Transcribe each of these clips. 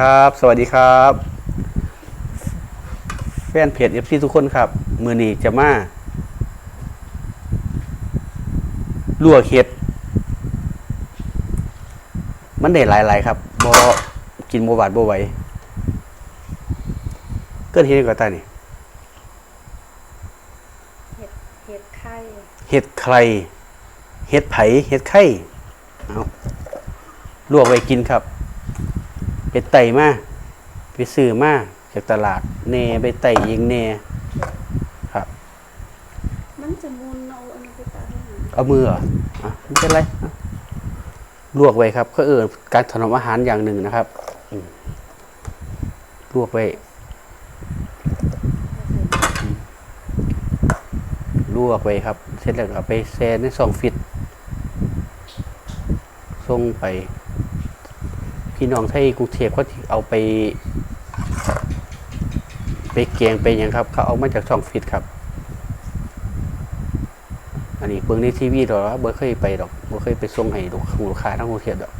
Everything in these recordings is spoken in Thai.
ครับ สวัสดีครับ แฟนเพจเอฟซีทุกคนครับ มือนี้จะมาลวกเห็ด มันได้หลาย ๆ ครับบอกินบหวานบไหวเกิดเห็ดก็ตายนี่เห็ดเห็ดไข่เห็ดใครเห็ดไผเห็ดไข่เอาลวกไว้กินครับ ไปไต่มาไปซื้อมาจากตลาดเนไปไต่เองเนครับ มันจะมุนเอาอันนี้ไปตัดให้หาเอามือเหรออะไม่เป็นไรอะลวกไว้ครับ ก็เออการถนอมอาหารอย่างหนึ่งนะครับอืมลวกไว้ ลวกไว้ครับ เสร็จแล้วก็เอาไปแช่ในซองฟิตส่งไป พี่น้องไทยกรุงเทพเขาเอาไป ไปเกียงไปหยังครับ เขาเอามาจากช่องฟิตครับ อันนี้เบิ่งในทีวีดอกว่าบ่เคยไปดอกเบ่เคยไปส่งให้ลูกค้าทั้งกรุงเทพดอก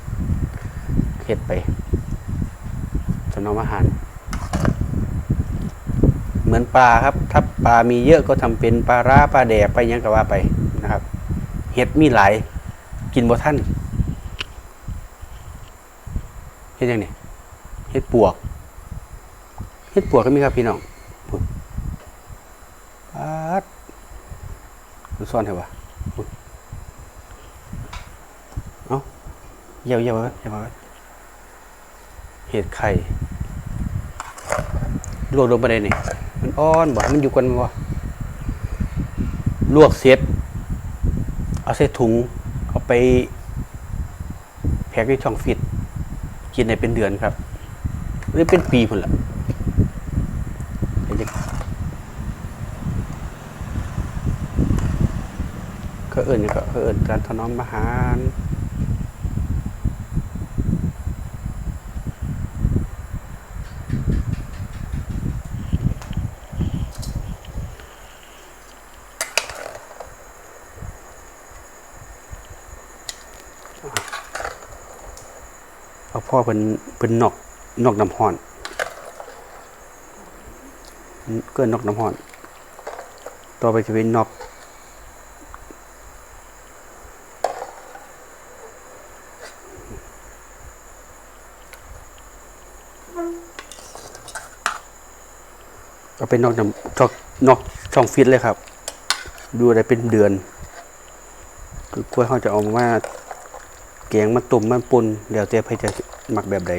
เฮ็ดไปถนอมอาหาร เหมือนปลาครับ ถ้าปลามีเยอะก็ทำเป็นปลาร้าปลาแดกไปยังก็ว่าไปนะครับ เห็ดมีหลาย กินบ่ท่าน ฮ็ดยังนี่เฮ็ดปวกเฮ็ดปวกก็มีครับพี่น้องพุ่นปาดมันซ่อนให้วะพุ่นเอ้าเยี่ยวเยี่ยวเยี่ยวว้เห็ดไข่ลวกลงไปเลยนี่มันอ่อนบ่มันอยู่กันบ่ลวกเสร็จเอาใส่ถุง เอาไปแพ็คในช่องฟิต กินได้เป็นเดือนครับหรือเป็นปีพุ่นละเห็นจังก็เอิญก็เอิญการถนอมอาหารเอา พ่อเป็นเป็นนอกนอกน้ำห้อนเกินนอกน้ำห้อน ต่อไปจะเป็นนอกเอาเป็นนอกน้ำชองนอกช่องฟิตเลยครับ ดูอะได้เป็นเดือน คือกล้วยเขาจะเอามาแกงมันตุ่มมันปุ่นเดี๋ยวเจ๊ไปจะ หมักแบบใด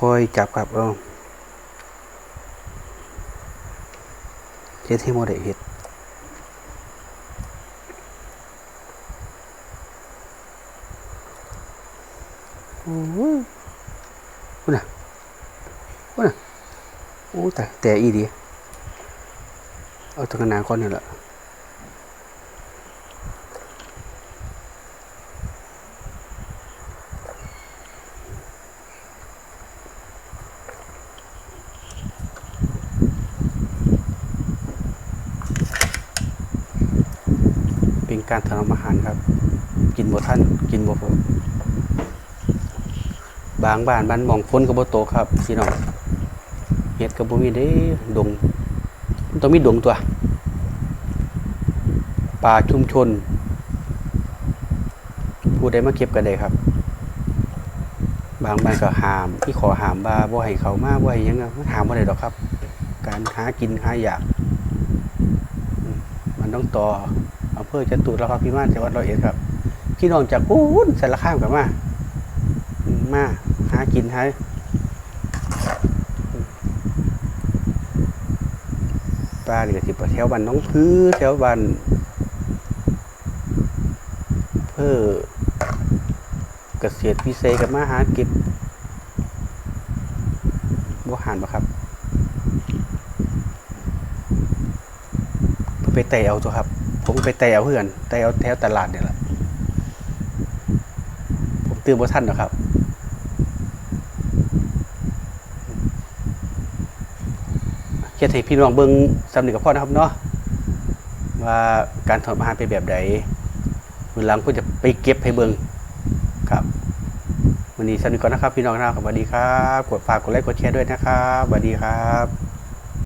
ค่อยๆจับครับเอาเจ๊ที่โมได้เห็ดโอ้โหคุณน่ะคุณน่ะโอ้แต่แต่อีดี เอาตรงนาก่อนนี่แหละ เป็นการถนอมอาหารครับ กินบ่ท่านกินบ่พอบางบ้านบ้านมองฝนก็บ่โตครับพี่น้องเฮ็ดก็บ่มีเด้ดงต้องมีดวงตัว ป่าชุมชน ผู้ใดมาเก็บกันได้ครับ บางบ้านก็หามที่ขอหามบาบ่ให้เขามาบ่ให้ยังอะมันหามบ่ได้ดอกครับ การหากินหาอยาก มันต้องต่อ อำเภอจตุรพักษ์พิมานจังหวัดร้อยเอ็ดครับพี่น้องจากปูนสารคามกับมา มาหากินใหาปลานี่ก็สิไปแถวบ้านน้องพื้แถวบ้านเพื่อเกษตรพิเศษกับมาหาเก็บบ่หานบ่ครับไปแต่เอาตัวครับ ผมไปแต่เพื่อนแต่แถวตลาดเนี่ยแหละผมตื่นบ่ทันหรอกครับ เฮ็ดให้พี่น้องเบิ่งสำนึกกับพ่อนะครับเนาะว่าการถอดอาหารเป็นแบบใดมือหลังก็จะไปเก็บให้เบิงครับวันนี้สวัสดีก่อนนะครับ พี่น้องนะครับสวัสดีครับ กดฝากกดไลค์กดแชร์ด้วยนะครับสวัสดีครับ